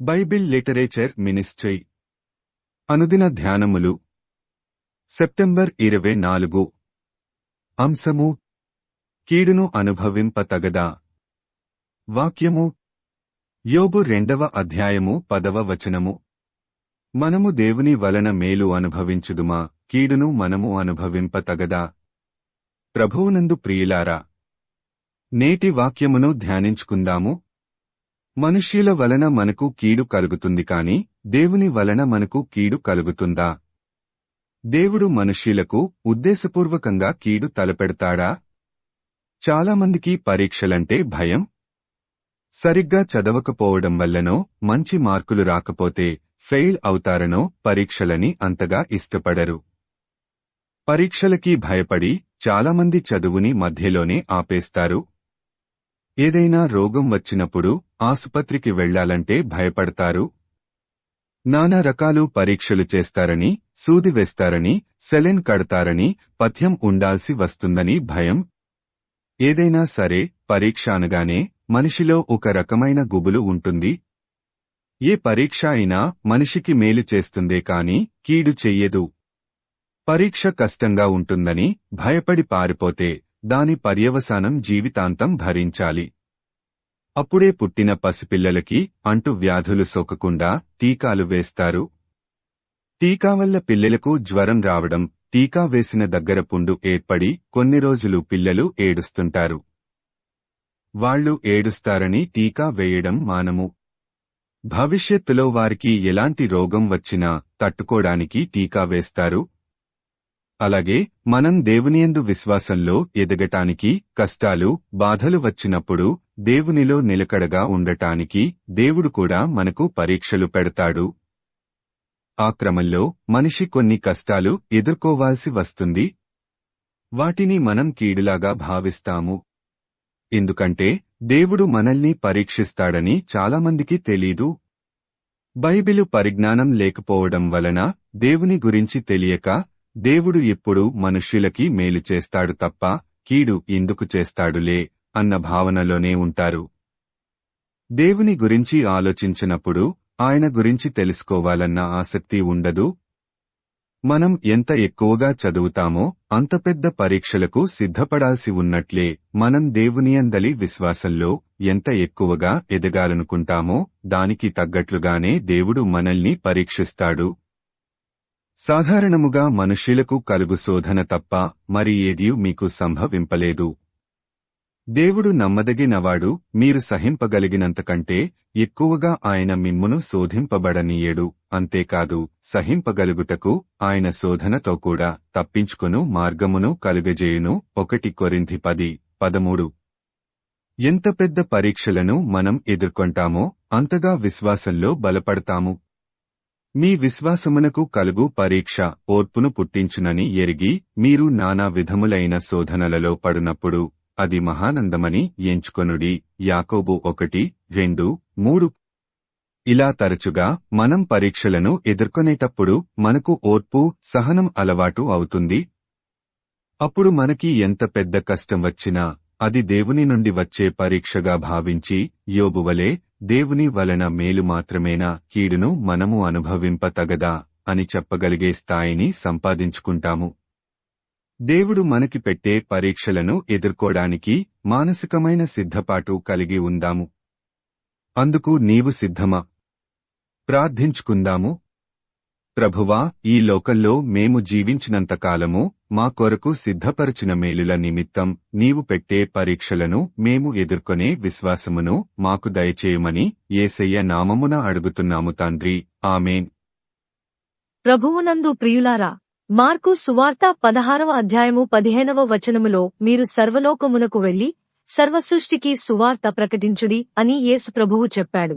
Bible literature ministry. అనుదిన ధ్యానములు. September ఇరవై నాలుగు. అంశము. కీడును అనుభవింపతగదా. వాక్యము. యోగు రెండవ అధ్యాయము పదవ వచనము. మనము దేవుని వలన మేలు అనుభవించుదుమా? కీడును మనము అనుభవింపతగదా? ప్రభువునందు ప్రియులారా. నేటి వాక్యమును ధ్యానించుకుందాము. మనుష్యుల వలన మనకు కీడు కలుగుతుంది కాని దేవుని వలన మనకు కీడు కలుగుతుందా? దేవుడు మనుష్యులకు ఉద్దేశపూర్వకంగా కీడు తలపెడతాడా? చాలామందికి పరీక్షలంటే భయం. సరిగ్గా చదవకపోవడం వల్లనో మంచి మార్కులు రాకపోతే ఫెయిల్ అవుతారనో పరీక్షలని అంతగా ఇష్టపడరు. పరీక్షలకి భయపడి చాలామంది చదువుని మధ్యలోనే ఆపేస్తారు. ఏదైనా రోగం వచ్చినప్పుడు ఆసుపత్రికి వెళ్ళాలంటే భయపడతారు. నానా రకాలు పరీక్షలు చేస్తారని సూది వేస్తారని సెలెన్ కడతారని పథ్యం ఉండాల్సి వస్తుందని భయం. ఏదైనా సరే పరీక్ష అనగానే మనిషిలో ఒక రకమైన గుబులు ఉంటుంది. ఏ పరీక్ష అయినా మనిషికి మేలు చేస్తుందే కాని కీడు చెయ్యదు. పరీక్ష కష్టంగా ఉంటుందని భయపడి పారిపోతే దాని పర్యవసానం జీవితాంతం భరించాలి. అప్పుడే పుట్టిన పసిపిల్లలకి అంటు వ్యాధులు సోకకుండా టీకాలు వేస్తారు. టీకా వల్ల పిల్లలకు జ్వరం రావడం టీకా వేసిన దగ్గర పుండు ఏర్పడి కొన్ని రోజులు పిల్లలు ఏడుస్తుంటారు. వాళ్ళు ఏడుస్తారని టీకా వేయడం మానము. భవిష్యత్తులో వారికి ఎలాంటి రోగం వచ్చినా తట్టుకోడానికి టీకా వేస్తారు అలాగే మనం దేవునియందు విశ్వాసంలో ఎదగటానికి కష్టాలు బాధలు వచ్చినప్పుడు దేవునిలో నిలకడగా ఉండటానికి దేవుడు కూడా మనకు పరీక్షలు పెడతాడు. ఆ క్రమంలో మనిషి కొన్ని కష్టాలు ఎదుర్కోవాల్సి వస్తుంది. వాటిని మనం కీడులాగా భావిస్తాము. ఎందుకంటే దేవుడు మనల్ని పరీక్షిస్తాడని చాలామందికి తెలీదు. బైబిలు పరిజ్ఞానం లేకపోవడం వలన దేవుని గురించి తెలియక దేవుడు ఎప్పుడు మనుష్యులకి మేలు చేస్తాడు తప్ప కీడు ఎందుకు చేస్తాడులే అన్న భావనలోనే ఉంటారు. దేవుని గురించి ఆలోచించినప్పుడు ఆయన గురించి తెలుసుకోవాలన్న ఆసక్తి ఉండదు. మనం ఎంత ఎక్కువగా చదువుతామో అంత పెద్ద పరీక్షలకు సిద్ధపడాల్సి ఉన్నట్లే మనం దేవునియందలి విశ్వాసంలో ఎంత ఎక్కువగా ఎదగాలనుకుంటామో దానికి తగ్గట్లుగానే దేవుడు మనల్ని పరీక్షిస్తాడు. సాధారణముగా మనుష్యులకు కలుగు శోధన తప్ప మరి ఏదీ మీకు సంభవింపలేదు. దేవుడు నమ్మదగినవాడు మీరు సహింపగలిగినంతకంటే ఎక్కువగా ఆయన మిమ్మును శోధింపబడనీయడు. అంతేకాదు సహింపగలుగుటకు ఆయన శోధనతో కూడా తప్పించుకును మార్గమును కలుగజేయును. ఒకటి కొరింధి పది పదమూడు. ఎంత పెద్ద పరీక్షలను మనం ఎదుర్కొంటామో అంతగా విశ్వాసంలో బలపడతాము. మీ విశ్వాసమునకు కలుగు పరీక్ష ఓర్పును పుట్టించునని ఎరిగి మీరు నానా విధములైన శోధనలలో పడునప్పుడు అది మహానందమని ఎంచుకొనుడి. యాకోబు ఒకటి రెండు మూడు. ఇలా తరచుగా మనం పరీక్షలను ఎదుర్కొనేటప్పుడు మనకు ఓర్పు సహనం అలవాటు అవుతుంది. అప్పుడు మనకి ఎంత పెద్ద కష్టం వచ్చినా అది దేవుని నుండి వచ్చే పరీక్షగా భావించి యోబువలే దేవుని వలన మేలు మాత్రమేనా కీడును మనము అనుభవింపతగదా అని చెప్పగలిగే స్థాయిని సంపాదించుకుంటాము. దేవుడు మనకి పెట్టే పరీక్షలను ఎదుర్కోడానికి మానసికమైన సిద్ధపాటు కలిగి ఉందాము. అందుకు నీవు సిద్ధమా? ప్రార్థించుకుందాము. ప్రభువా ఈ లోకంలో మేము జీవించినంతకాలము మా కొరకు సిద్ధపరచిన మేలుల నిమిత్తం నీవు పెట్టే పరీక్షలను మేము ఎదుర్కొనే విశ్వాసమును మాకు దయచేయమని ఏసయ్య నామమున అడుగుతున్నాము తండ్రి. ఆమెన్. ప్రభువునందు ప్రియులారా మార్కు సువార్త పదహారవ అధ్యాయము పదిహేనవ వచనములో మీరు సర్వలోకమునకు వెళ్ళి సర్వసృష్టికి సువార్త ప్రకటించుడి అని యేసు ప్రభువు చెప్పాడు.